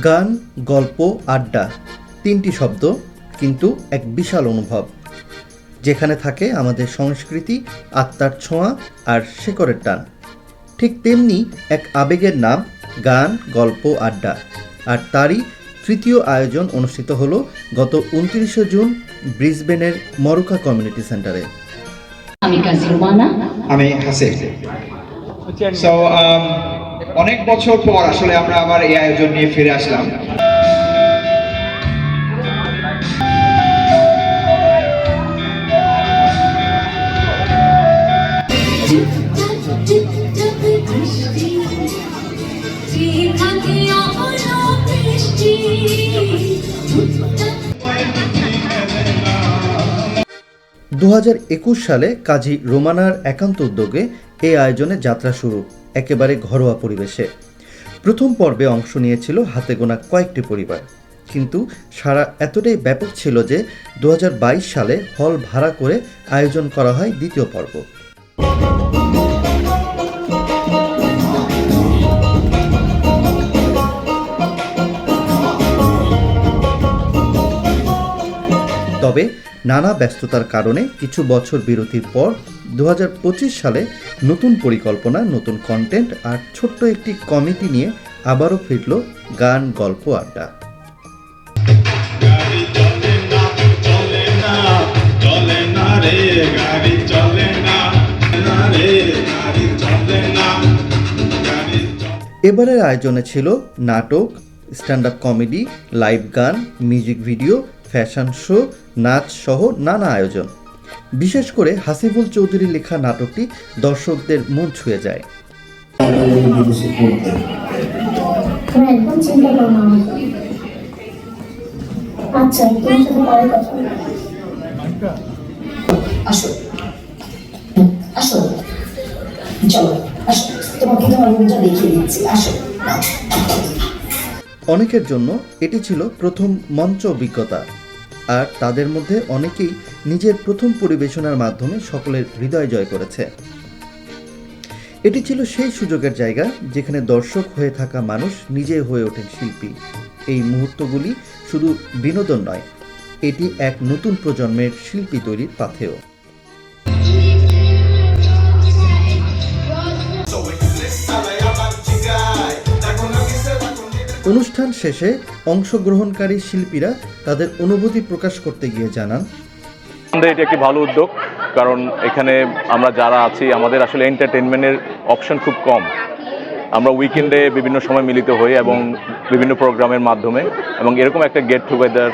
গান গল্প আড্ডা তিনটি শব্দ কিন্তু এক বিশাল অনুভব যেখানে থাকে আমাদের সংস্কৃতি আত্মার ছোঁয়া আর শেকড়ের টান। ঠিক তেমনি এক আবেগের নাম গান গল্প আড্ডা। আর তারই তৃতীয় আয়োজন অনুষ্ঠিত হলো গত উনত্রিশে জুন ব্রিসবেনের মরুকা কমিউনিটি সেন্টারে। আমি কাজী রুমানা। আমি হাসিফ। সো অনেক বছর পর আসলে আমরা আবার এই আয়োজন নিয়ে ফিরে আসলাম। দু সালে কাজী রোমানার একান্ত উদ্যোগে এই আয়োজনে যাত্রা শুরু। একেবারে ঘরোয়া পরিবেশে। প্রথম পর্বে অংশ নিয়েছিল হাতে গোনা কয়েকটি পরিবার। কিন্তু সারা এতটাই ব্যাপক ছিল যে দু সালে হল ভাড়া করে আয়োজন করা হয় দ্বিতীয় পর্ব। তবে নানা ব্যস্ততার কারণে কিছু বছর বিরতির পর দু হাজার পঁচিশ সালে নতুন পরিকল্পনা নতুন কন্টেন্ট আর ছোট্ট একটি কমিটি নিয়ে আবারও ফিরল গান গল্প আড্ডা। এবারের আয়োজনে ছিল নাটক স্ট্যান্ড আপ কমেডি লাইভ গান মিউজিক ভিডিও ফ্যাশন শো নাচ সহ নানা আয়োজন। বিশেষ করে হাসিবুল চৌধুরী লেখা নাটকটি দর্শকদের মন ছুঁয়ে যায়। আচ্ছা তোমার সাথে পরে কথা বলব। আসো। আসো। চলো আসো। তোমাকে তোমার রুমটা দেখিয়ে দিচ্ছি। আসো। অনেকের জন্য এটি ছিল প্রথম মঞ্চ অভিজ্ঞতা। আর তাদের মধ্যে অনেকেই নিজের প্রথম পরিবেশনার মাধ্যমে সকলের হৃদয় জয় করেছে। এটি ছিল সেই সুযোগের জায়গা যেখানে দর্শক হয়ে থাকা মানুষ নিজে হয়ে ওঠেন শিল্পী। এই মুহূর্তগুলি শুধু বিনোদন নয়, এটি এক নতুন প্রজন্মের শিল্পী তৈরির পাথেয়। অনুষ্ঠান শেষে অংশগ্রহণকারী শিল্পীরা তাদের অনুভূতি প্রকাশ করতে গিয়ে জানান আমাদের এটি একটি ভালো উদ্যোগ কারণ এখানে আমরা যারা আছি আমাদের আসলে এন্টারটেনমেন্টের অপশন খুব কম। আমরা উইকেন্ডে বিভিন্ন সময় মিলিত হই এবং বিভিন্ন প্রোগ্রামের মাধ্যমে এবং এরকম একটা get together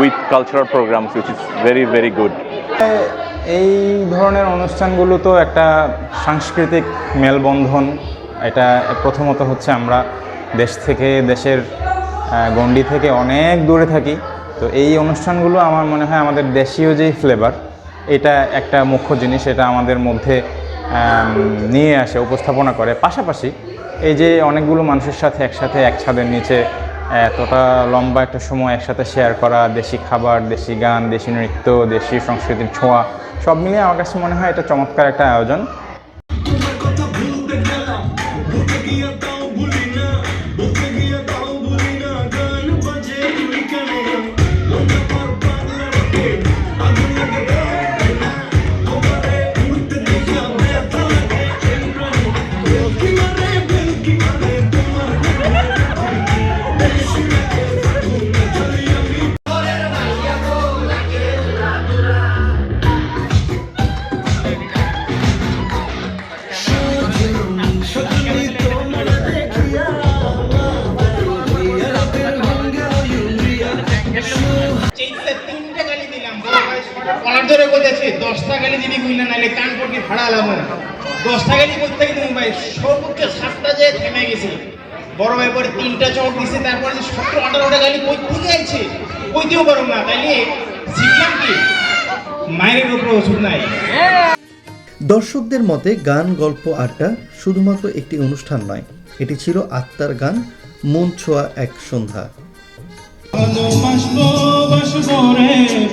with cultural programs which is very very good এই ধরনের অনুষ্ঠানগুলো তো একটা সাংস্কৃতিক মেলবন্ধন। এটা প্রথমত হচ্ছে আমরা দেশ থেকে, দেশের গণ্ডি থেকে অনেক দূরে থাকি। তো এই অনুষ্ঠানগুলো আমার মনে হয় আমাদের দেশীয় যেই ফ্লেভার এটা একটা মুখ্য জিনিস, এটা আমাদের মধ্যে নিয়ে আসে, উপস্থাপনা করে। পাশাপাশি এই যে অনেকগুলো মানুষের সাথে একসাথে এক ছাদের নিচে এতটা লম্বা একটা সময় একসাথে শেয়ার করা, দেশি খাবার, দেশি গান, দেশি নৃত্য, দেশি সংস্কৃতির ছোঁয়া, সব মিলিয়ে আমার কাছে মনে হয় এটা চমৎকার একটা আয়োজন। নাইলে কান পটি দশটা গালি করতে ভাই সর্বোচ্চ সাতটা যে থেমে গেছে। বড় ভাই পরে তিনটা চোখ দিছে তারপরে যে সতেরো আঠারোটা গালি কই থেকে কইতেও পারো না তাইলে শিখলাম কি? মায়ের উপরে ওষুধ নাই। দর্শকদের মতে গান গল্প আড্ডা শুধুমাত্র একটি অনুষ্ঠান নয় এটি ছিল আত্মার গান মন ছোঁয়া এক সন্ধ্যা।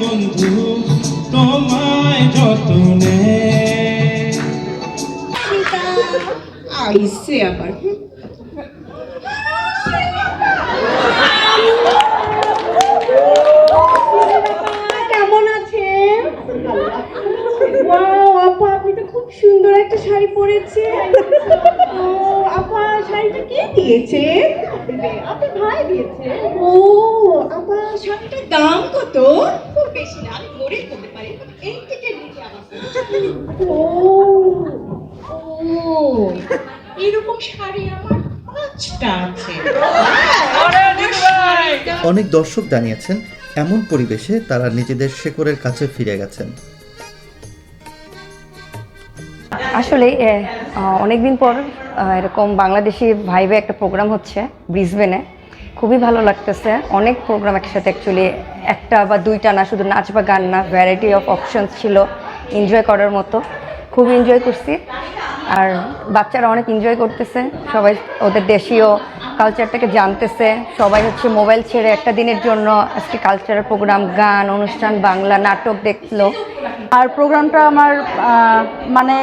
বন্ধু। তোমায় যতনে। আইসে আবার কেমন আছেন? ওয়াও আপনি তো খুব সুন্দর একটা শাড়ি পরেছেন। ও আপা, শাড়িটা কে দিয়েছে? আপনি ভাই দিয়েছে ও ও এরকম শাড়ি আমার পাঁচটা আছে। অনেক দর্শক জানিয়েছেন এমন পরিবেশে তারা নিজেদের শেকড়ের কাছে ফিরে গেছেন। আসলে অনেকদিন পর এরকম বাংলাদেশি ভাইবে একটা প্রোগ্রাম হচ্ছে ব্রিসবেনে। খুবই ভালো লাগতেছে। অনেক প্রোগ্রাম একসাথে অ্যাকচুয়ালি একটা বা দুইটা না, শুধু নাচ বা গান না ভ্যারাইটি অফ অপশনস ছিল এনজয় করার মতো। খুব এনজয় করছি। আর বাচ্চারা অনেক এনজয় করতেছে। সবাই ওদের দেশীয় কালচারটাকে জানতেছে। সবাই হচ্ছে মোবাইল ছেড়ে একটা দিনের জন্য আজকে কালচারাল প্রোগ্রাম গান, অনুষ্ঠান, বাংলা, নাটক দেখল। আর প্রোগ্রামটা আমার মানে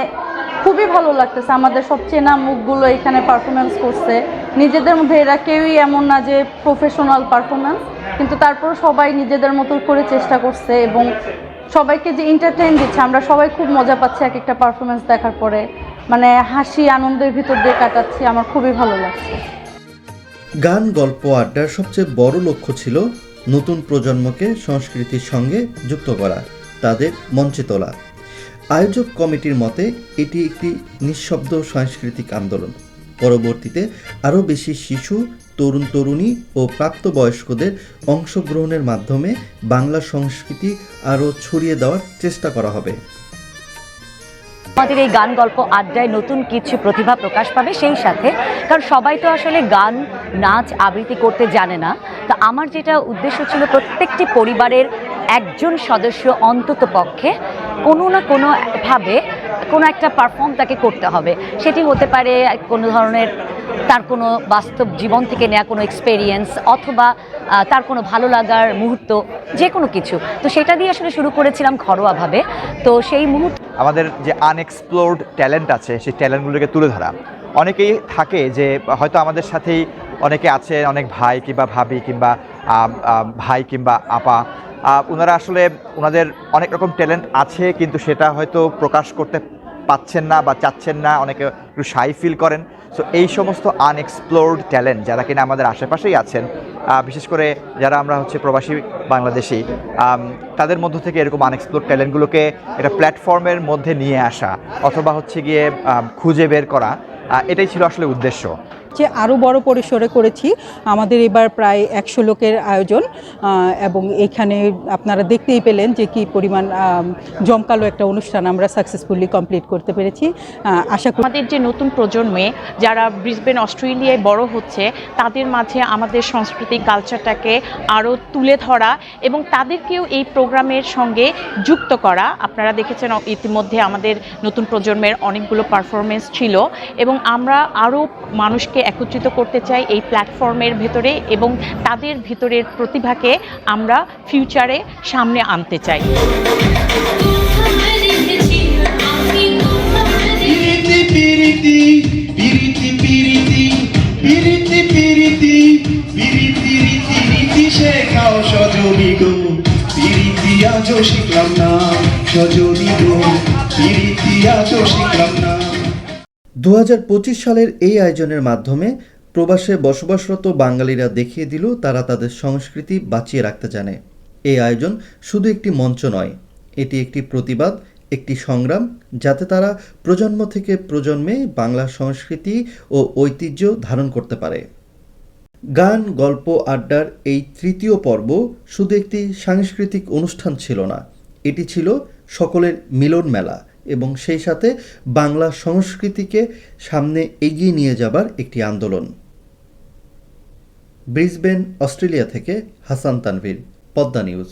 খুবই ভালো লাগতেছে। আমাদের সব চেনা মুখগুলো এখানে পারফরমেন্স করছে। নিজেদের মধ্যে এরা কেউই এমন না যে প্রফেশনাল পারফরমেন্স কিন্তু তারপর সবাই নিজেদের মতো করে চেষ্টা করছে এবং সবাইকে যে এন্টারটেইন দিচ্ছে, আমরা সবাই খুব মজা পাচ্ছি এক একটা পারফরমেন্স দেখার পরে। মানে হাসি, আনন্দের ভিতর দিয়ে কাটাচ্ছি, আমার খুবই ভালো লাগছে। গান, গল্প আড্ডার সবচেয়ে বড় লক্ষ্য ছিল নতুন প্রজন্মকে সংস্কৃতির সঙ্গে যুক্ত করা, তাদের মঞ্চে তোলা। আয়োজক কমিটির মতে, এটি একটি নিঃশব্দ সাংস্কৃতিক আন্দোলন। পরবর্তীতে আরও বেশি শিশু, তরুণ তরুণী ও প্রাপ্তবয়স্কদের অংশগ্রহণের মাধ্যমে বাংলা সংস্কৃতি আরও ছড়িয়ে দেওয়ার চেষ্টা করা হবে। আমাদের এই গান গল্প আড্ডায় নতুন কিছু প্রতিভা প্রকাশ পাবে সেই সাথে। কারণ সবাই তো আসলে গান, নাচ, আবৃত্তি করতে জানে না। তো আমার যেটা উদ্দেশ্য ছিল প্রত্যেকটি পরিবারের একজন সদস্য অন্তত পক্ষে কোনো না কোনো ভাবে কোনো একটা পারফর্ম তাকে করতে হবে। সেটি হতে পারে কোনো ধরনের তার কোনো বাস্তব জীবন থেকে নেওয়া কোনো এক্সপেরিয়েন্স অথবা তার কোনো ভালো লাগার মুহূর্ত যে কোনো কিছু। তো সেটা দিয়ে আসলে শুরু করেছিলাম ঘরোয়াভাবে। তো সেই মুহূর্ত আমাদের যে আনএক্সপ্লোর্ড ট্যালেন্ট আছে, সেই ট্যালেন্টগুলোকে তুলে ধরা। অনেকেই থাকে যে, হয়তো আমাদের সাথেই অনেকে আছে অনেক ভাই কিংবা ভাবি কিংবা ভাই কিংবা আপা। ওনারা আসলে ওনাদের অনেক রকম ট্যালেন্ট আছে, কিন্তু সেটা হয়তো প্রকাশ করতে পাচ্ছেন না বা চাচ্ছেন না, অনেকে একটু সাই ফিল করেন। সো এই সমস্ত আনএক্সপ্লোর্ড ট্যালেন্ট যারা কিনা আমাদের আশেপাশেই আছেন বিশেষ করে যারা আমরা হচ্ছে প্রবাসী বাংলাদেশি তাদের মধ্য থেকে এরকম আনএক্সপ্লোর ট্যালেন্টগুলোকে একটা প্ল্যাটফর্মের মধ্যে নিয়ে আসা অথবা হচ্ছে গিয়ে খুঁজে বের করা এটাই ছিল আসলে উদ্দেশ্য। যে আরও বড় পরিসরে করেছি। আমাদের এবার প্রায় একশো লোকের আয়োজন এবং এখানে আপনারা দেখতেই পেলেন যে কি পরিমাণ জমকালো একটা অনুষ্ঠান আমরা সাকসেসফুলি কমপ্লিট করতে পেরেছি। আশা করি আমাদের যে নতুন প্রজন্মে যারা ব্রিসবেন, অস্ট্রেলিয়ায় বড় হচ্ছে, তাদের মাঝে আমাদের সংস্কৃতি কালচারটাকে আরও তুলে ধরা এবং তাদেরকেও এই প্রোগ্রামের সঙ্গে যুক্ত করা। আপনারা দেখেছেন ইতিমধ্যে আমাদের নতুন প্রজন্মের অনেকগুলো পারফরমেন্স ছিল এবং আমরা আরও মানুষকে একত্রিত করতে চাই এই প্ল্যাটফর্মের ভেতরে এবং তাদের ভিতরের প্রতিভাকে আমরা ফিউচারে সামনে আনতে চাই। শিখলাম না, সজনী গো। পিরিতি আজও শিখলাম না। দু হাজার পঁচিশ সালের এই আয়োজনের মাধ্যমে প্রবাসে বসবাসরত বাঙালিরা দেখিয়ে দিল তারা তাদের সংস্কৃতি বাঁচিয়ে রাখতে জানে। এই আয়োজন শুধু একটি মঞ্চ নয়, এটি একটি প্রতিবাদ, একটি সংগ্রাম, যাতে তারা প্রজন্ম থেকে প্রজন্মে বাংলা সংস্কৃতি ও ঐতিহ্য ধারণ করতে পারে। গান, গল্প, আড্ডার এই তৃতীয় পর্ব শুধু একটি সাংস্কৃতিক অনুষ্ঠান ছিল না, এটি ছিল সকলের মিলন মেলা এবং সেই সাথে বাংলা সংস্কৃতিকে সামনে এগিয়ে নিয়ে যাবার একটি আন্দোলন। ব্রিসবেন, অস্ট্রেলিয়া থেকে হাসান তানভীর, পদ্মা নিউজ।